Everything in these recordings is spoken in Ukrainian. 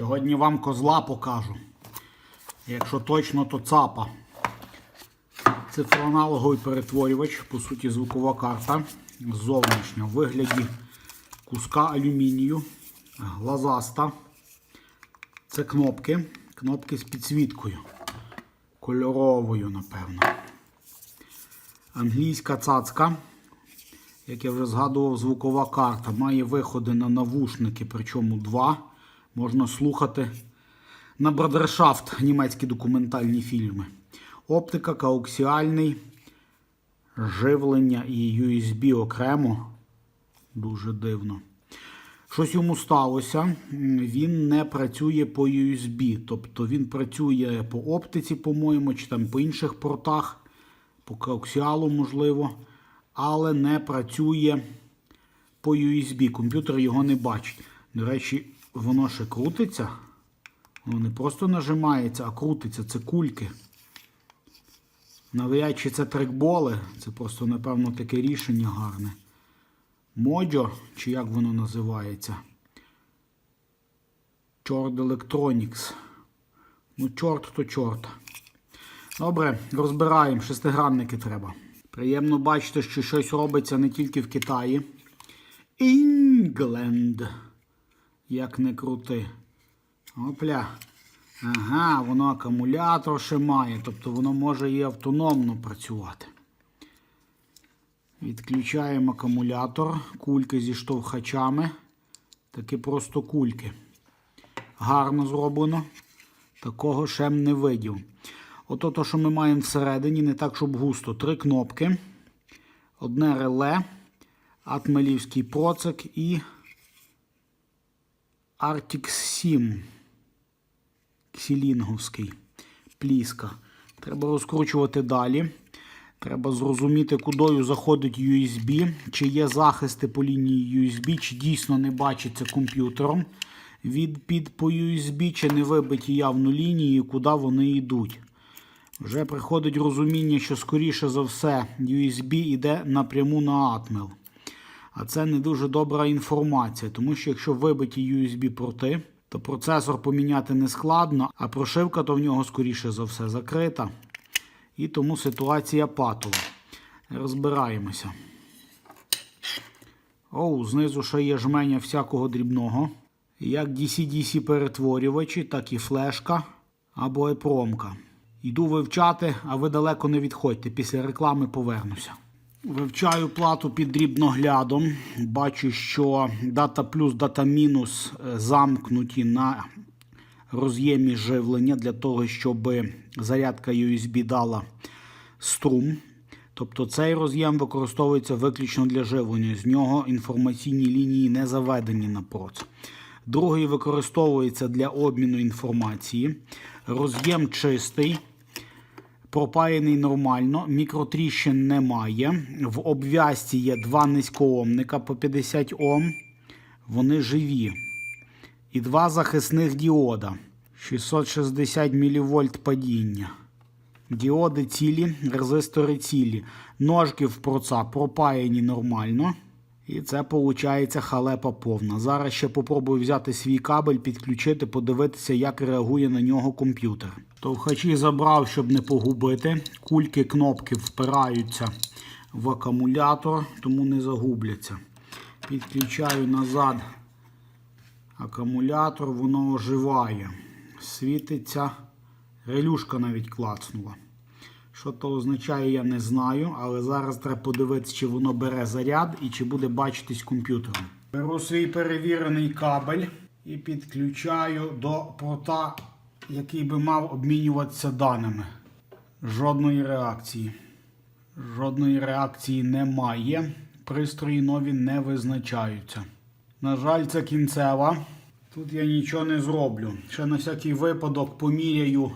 Сьогодні вам козла покажу. Якщо точно, то ЦАПа. Цифроаналоговий перетворювач, по суті, звукова карта зовнішня в вигляді куска алюмінію, глазаста. Це кнопки. Кнопки з підсвіткою. Кольоровою, напевно. Англійська цацка. Як я вже згадував, звукова карта. Має виходи на навушники, причому два. Можна слухати на бродершафт німецькі документальні фільми. Оптика, коаксіальний, живлення і USB окремо. Дуже дивно. Щось йому сталося. Він не працює по USB. Тобто він працює по оптиці, по-моєму, чи там по інших портах, по коаксіалу, можливо, але не працює по USB. Комп'ютер його не бачить. До речі, воно ще крутиться. Воно не просто нажимається, а крутиться. Це кульки. Навряд це трекболи. Це просто, напевно, таке рішення гарне. Моджо, чи як воно називається? Чорт Electronics. Ну, чорт то чорт. Добре, розбираємо. Шестигранники треба. Приємно бачити, що щось робиться не тільки в Китаї. Інгленд. Як не крути. Опля. Ага, воно акумулятор ще має, тобто воно може і автономно працювати. Відключаємо акумулятор, кульки зі штовхачами. Такі просто кульки. Гарно зроблено. Такого ще не видів. Ото то, що ми маємо всередині, не так, щоб густо. Три кнопки. Одне реле, атмелівський процик і Arctic 7. Ксілінговський. Пліска. Треба розкручувати далі. Треба зрозуміти, кудою заходить USB, чи є захисти по лінії USB, чи дійсно не бачиться комп'ютером від під по USB, чи не вибиті явно лінії, куди вони йдуть. Вже приходить розуміння, що, скоріше за все, USB йде напряму на Atmel. А це не дуже добра інформація, тому що якщо вибиті USB-порти, то процесор поміняти не складно, а прошивка то в нього, скоріше за все, закрита. І тому ситуація патова. Розбираємося. Оу, знизу ще є жменя всякого дрібного. Як DC-DC перетворювачі, так і флешка або епромка. Йду вивчати, а ви далеко не відходьте. Після реклами повернуся. Вивчаю плату під дрібноглядом. Бачу, що дата плюс, дата мінус е, замкнуті на роз'ємі живлення для того, щоб зарядка USB дала струм. Тобто цей роз'єм використовується виключно для живлення. З нього інформаційні лінії не заведені на проц. Другий використовується для обміну інформації. Роз'єм чистий, пропаяний нормально, мікротріщин немає. В обв'язці є два низькоомника по 50 Ом. Вони живі. І два захисних діода. 660 мВ падіння. Діоди цілі, резистори цілі. Ножки в проца пропаяні нормально. І це виходить халепа повна. Зараз ще попробую взяти свій кабель, підключити, подивитися, як реагує на нього комп'ютер. Товхачі забрав, щоб не погубити. Кульки кнопки впираються в акумулятор, тому не загубляться. Підключаю назад акумулятор, воно оживає. Світиться. Релюшка навіть клацнула. Що то означає, я не знаю, але зараз треба подивитися, чи воно бере заряд і чи буде бачитись комп'ютером. Беру свій перевірений кабель і підключаю до порта, який би мав обмінюватися даними. Жодної реакції. Жодної реакції немає. Пристрої нові не визначаються. На жаль, це кінцева. Тут я нічого не зроблю. Ще на всякий випадок поміряю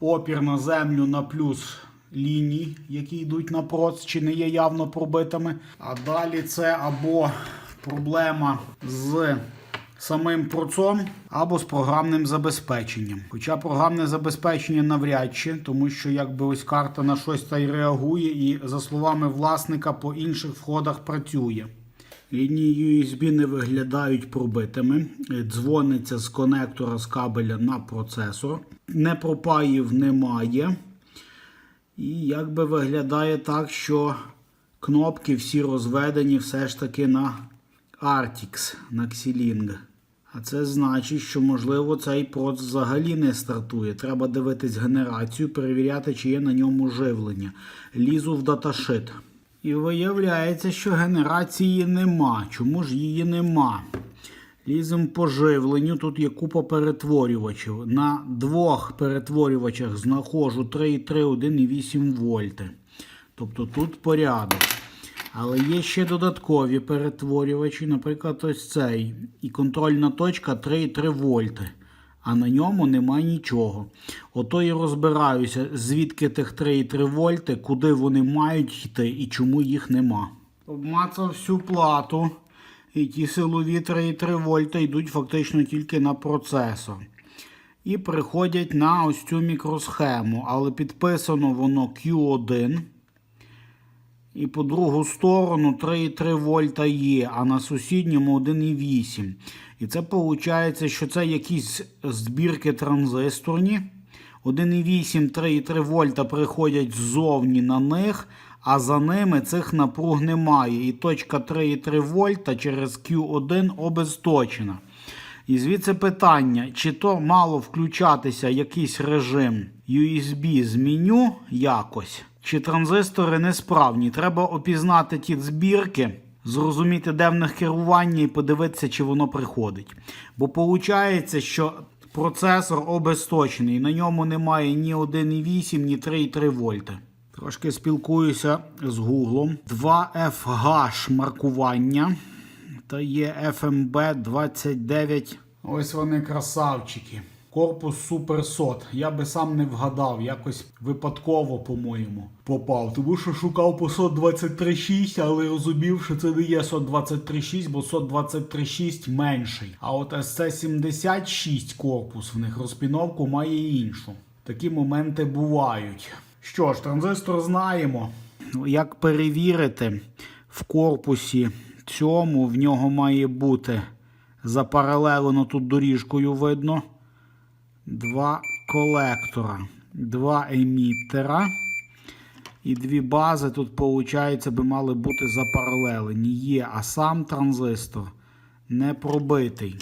опір на землю на плюс ліній, які йдуть на проц, чи не є явно пробитими. А далі це або проблема з самим процом, або з програмним забезпеченням. Хоча програмне забезпечення навряд чи, тому що якби ось карта на щось та й реагує, і за словами власника по інших входах працює. Лінії USB не виглядають пробитими. Е, Дзвониться з конектора з кабеля на процесор. Не пропаїв немає. І якби виглядає так, що кнопки всі розведені все ж таки на Artix, на Xiling. А це значить, що можливо цей проц взагалі не стартує. Треба дивитись генерацію, перевіряти, чи є на ньому живлення. Лізу в даташит. І виявляється, що генерації нема. Чому ж її нема? Лізем по живленню. Тут є купа перетворювачів. На двох перетворювачах знаходжу 3,3, 1,8 вольти. Тобто тут порядок. Але є ще додаткові перетворювачі, наприклад, ось цей. І контрольна точка 3,3 вольти. А на ньому нема нічого. Ото і розбираюся, звідки тих 3,3 вольти, куди вони мають йти і чому їх нема. Обмацав всю плату. І ті силові 3,3 вольта йдуть фактично тільки на процесор. І приходять на ось цю мікросхему. Але підписано воно Q1. І по другу сторону 3,3 вольта є, а на сусідньому 1,8. І це виходить, що це якісь збірки транзисторні. 1,8, 3,3 вольта приходять ззовні на них, а за ними цих напруг немає. І точка 3,3 вольта через Q1 обезточена. І звідси питання, чи то мало включатися якийсь режим USB з меню якось, чи транзистори несправні. Треба опізнати ті збірки, зрозуміти, де в них керування і подивитися, чи воно приходить. Бо виходить, що процесор обесточений, на ньому немає ні 1,8, ні 3,3 вольти. Трошки спілкуюся з Гуглом. 2FH маркування та є FMB 29. Ось вони красавчики. Корпус SOT. Я би сам не вгадав, якось випадково, по-моєму, попав. Тому що шукав по SOT 23.6, але розумів, що це не є SOT 23.6, бо SOT 23.6 менший. А от SC76 корпус в них розпіновку має іншу. Такі моменти бувають. Що ж, транзистор знаємо. Як перевірити в корпусі цьому в нього має бути запаралелено тут доріжкою видно. Два колектора, два емітера. І дві бази тут, виходить, би мали бути запаралелені. Є, а сам транзистор не пробитий.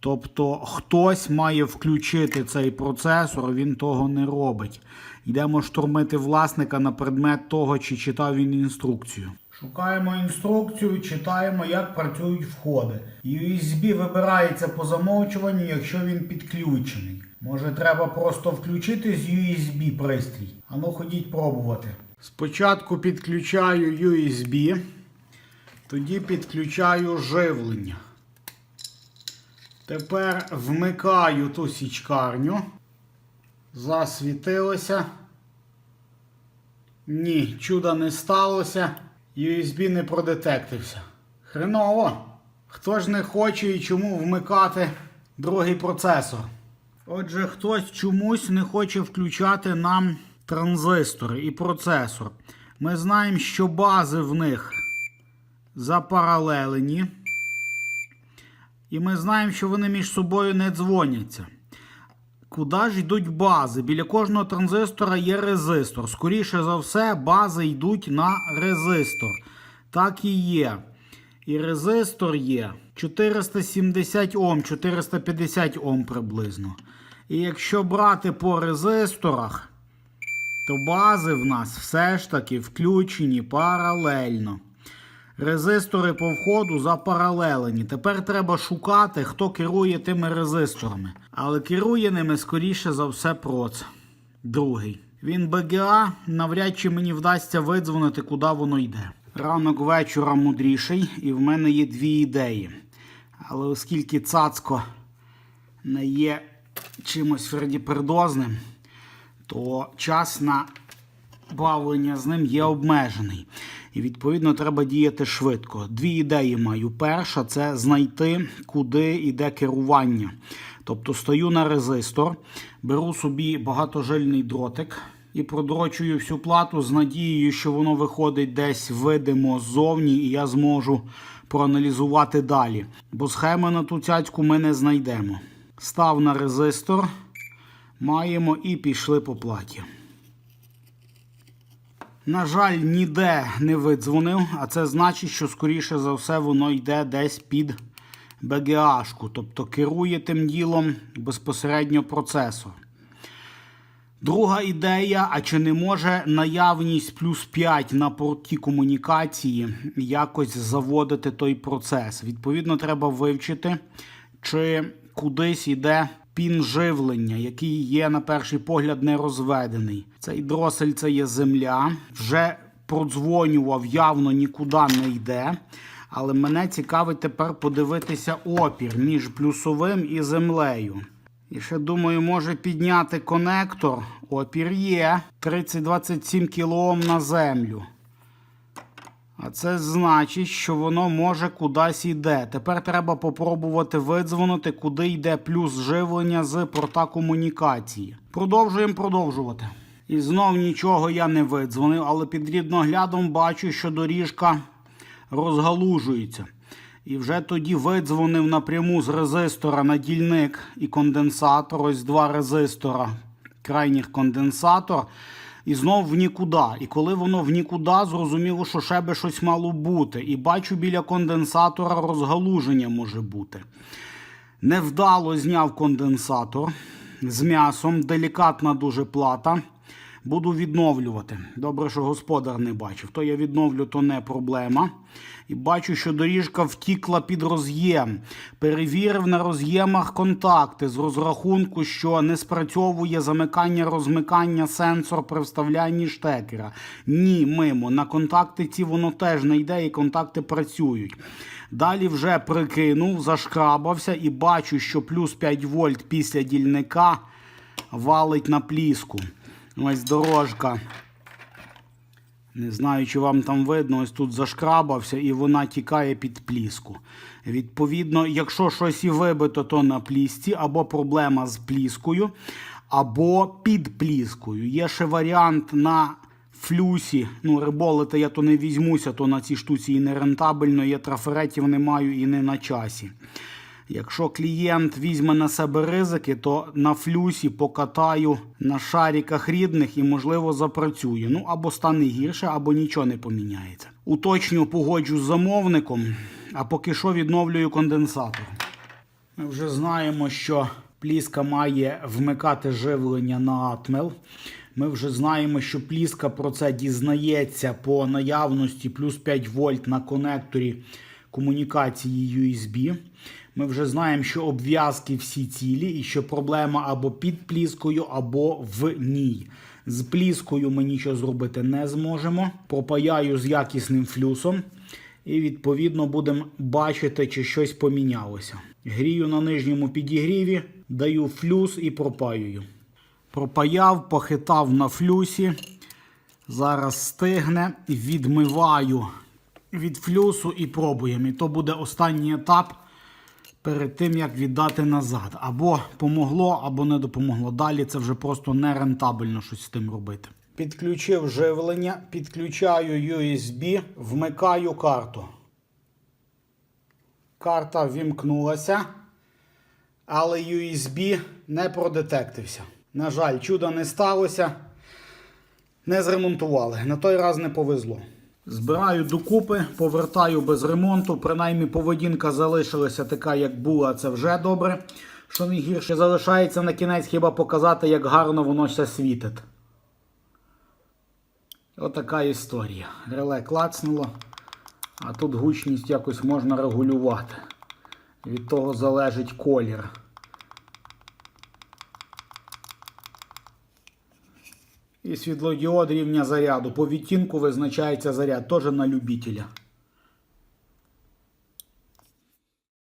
Тобто хтось має включити цей процесор, він того не робить. Йдемо штурмити власника на предмет того, чи читав він інструкцію. Шукаємо інструкцію, читаємо, як працюють входи. USB вибирається по замовчуванню, якщо він підключений. Може, треба просто включити з USB пристрій. Ану, ходіть пробувати. Спочатку підключаю USB, тоді підключаю живлення. Тепер вмикаю ту січкарню. Засвітилося. Ні, чуда не сталося. USB не продетектився. Хреново. Хто ж не хоче і чому вмикати другий процесор? Отже, хтось чомусь не хоче включати нам транзистори і процесор. Ми знаємо, що бази в них запаралелені. І ми знаємо, що вони між собою не дзвоняться. Куди ж йдуть бази? Біля кожного транзистора є резистор. Скоріше за все, бази йдуть на резистор. Так і є. І резистор є 470 Ом, 450 Ом приблизно. І якщо брати по резисторах, то бази в нас все ж таки включені паралельно. Резистори по входу запаралелені. Тепер треба шукати, хто керує тими резисторами. Але керує ними, скоріше за все, проц. Другий. Він БГА, навряд чи мені вдасться видзвонити, куди воно йде. Ранок вечора мудріший, і в мене є дві ідеї. Але оскільки цацко не є чимось фердіпердозним, то час на бавлення з ним є обмежений. І відповідно треба діяти швидко. Дві ідеї маю. Перша це знайти, куди йде керування. Тобто стою на резистор, беру собі багатожильний дротик і продрочую всю плату з надією, що воно виходить десь видимо ззовні, і я зможу проаналізувати далі. Бо схеми на ту цяцьку ми не знайдемо. Став на резистор, маємо і пішли по платі. На жаль, ніде не видзвонив, а це значить, що скоріше за все воно йде десь під БГАшку, тобто керує тим ділом безпосередньо процесор. Друга ідея: а чи не може наявність плюс 5 на порті комунікації якось заводити той процес? Відповідно, треба вивчити, чи кудись йде пін живлення, який є на перший погляд не розведений. Цей дросель це є земля. Вже продзвонював, явно нікуди не йде. Але мене цікавить тепер подивитися опір між плюсовим і землею. І ще думаю, може підняти конектор. Опір є 30-27 кОм на землю. А це значить, що воно може кудись йде. Тепер треба попробувати видзвонити, куди йде плюс живлення з порта комунікації. Продовжуємо продовжувати. І знов нічого я не видзвонив, але під рідноглядом бачу, що доріжка розгалужується. І вже тоді видзвонив напряму з резистора на дільник і конденсатор. Ось два резистора, крайніх конденсатор. І знов в нікуди. І коли воно в нікуди, зрозуміло, що ще би щось мало бути. І бачу біля конденсатора розгалуження може бути. Невдало зняв конденсатор з м'ясом, делікатна дуже плата. Буду відновлювати. Добре, що господар не бачив. То я відновлю, то не проблема. І бачу, що доріжка втікла під роз'єм. Перевірив на роз'ємах контакти з розрахунку, що не спрацьовує замикання-розмикання сенсор при вставлянні штекера. Ні, мимо. На контакти ці воно теж не йде, і контакти працюють. Далі вже прикинув, зашкрабався і бачу, що плюс 5 вольт після дільника валить на пліску. Ось дорожка. Не знаю, чи вам там видно, ось тут зашкрабався і вона тікає під пліску. Відповідно, якщо щось і вибито, то на плісці, або проблема з пліскою, або під пліскою. Є ще варіант на флюсі. Ну, риболити я то не візьмуся, то на цій штуці і не рентабельно, я трафаретів не маю і не на часі. Якщо клієнт візьме на себе ризики, то на флюсі покатаю на шариках рідних і, можливо, запрацює. Ну або стане гірше, або нічого не поміняється. Уточню, погоджу з замовником, а поки що відновлюю конденсатор. Ми вже знаємо, що пліска має вмикати живлення на атмел. Ми вже знаємо, що пліска про це дізнається по наявності плюс 5 вольт на конекторі комунікації USB. Ми вже знаємо, що обв'язки всі цілі, і що проблема або під пліскою, або в ній. З пліскою ми нічого зробити не зможемо. Пропаяю з якісним флюсом. І відповідно будемо бачити, чи щось помінялося. Грію на нижньому підігріві, даю флюс і пропаюю. Пропаяв, похитав на флюсі. Зараз стигне, відмиваю від флюсу і пробуємо. І то буде останній етап перед тим, як віддати назад. Або помогло, або не допомогло. Далі це вже просто нерентабельно щось з тим робити. Підключив живлення, підключаю USB, вмикаю карту. Карта вімкнулася, але USB не продетектився. На жаль, чуда не сталося. Не зремонтували. На той раз не повезло. Збираю докупи, повертаю без ремонту. Принаймні поведінка залишилася така, як була, це вже добре. Що найгірше залишається на кінець хіба показати, як гарно воно все світить. Отака історія. Реле клацнуло, а тут гучність якось можна регулювати. Від того залежить колір. І світлодіод рівня заряду. По відтінку визначається заряд теж на любителя.